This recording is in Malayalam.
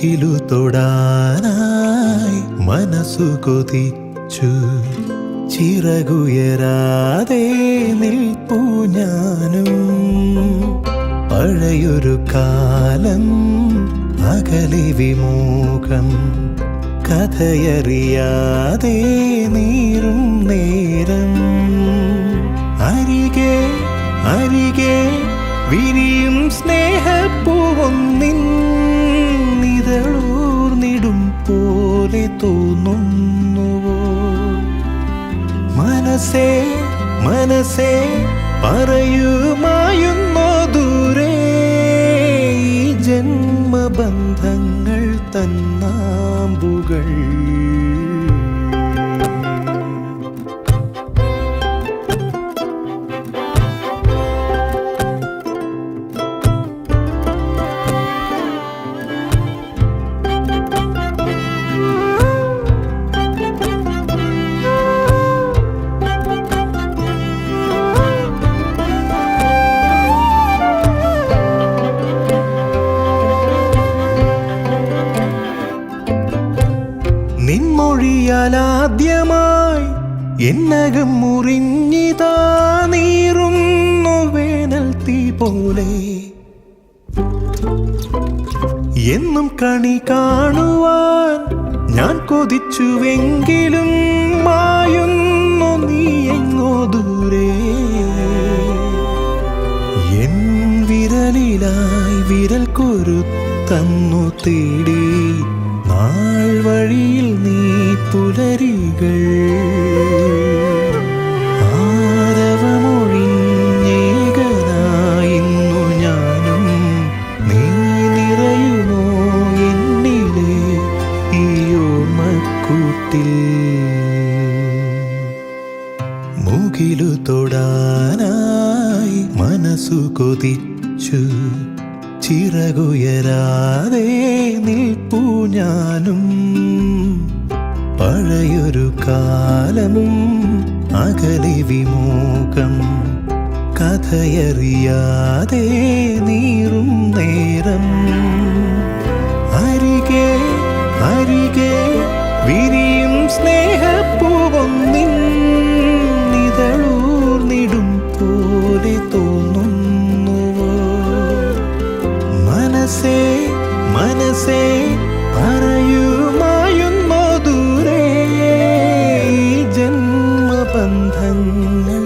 മുകിലു തൊടാനായി മനസ്സു കൊതിച്ചു. ചിറകുയരാതെ നിൽപ്പു ഞാനും. പഴയൊരു കാലം അകലെ വിമൂഖം. കഥയറിയാതെ നീറും നേരം. അരികെ അരികെ വിരിയും സ്നേഹപ്പൂവൊന്നിൻ തോന്നുന്നുവോ? മനസ്സേ മനസ്സേ പറയുമായുന്നോ ദൂരെ? ജന്മബന്ധങ്ങൾ തന്നാമ്പുകൾ. നിൻമൊഴിയാലാദ്യമായി എന്നകം മുറിഞ്ഞിതാ നീറുന്നു വേനൽ തീ പോലെ. എന്നും കണി കാണുവാൻ ഞാൻ കൊതിച്ചുവെങ്കിലും മായുന്നു നീ എങ്ങോ ദൂരെ. എൻ വിരലിലായി വിരൽ കൊരുത്തന്നു തേടി നാൾ വഴിയിൽ പുലരികൾ. ആരവമൊഴിഞ്ഞേകനായിന്നു ഞാനും. നീ നിറയുമോ ഈ ഓർമ്മക്കൂട്ടിൽ? മുകിലു തൊടാനായി മനസ്സു കൊതിച്ചു. ചിറകുയരാതെ നിൽപ്പു ഞാനും. പഴയൊരു കാലം അകലി വിമോകം കഥയറിയാതെ നീറും നേരം. അരികെ അരികെ വിരിയും മനസ്സേ മനസ്സേ ഈ ജന്മബന്ധങ്ങൾ തന്നാമ്പുകൾ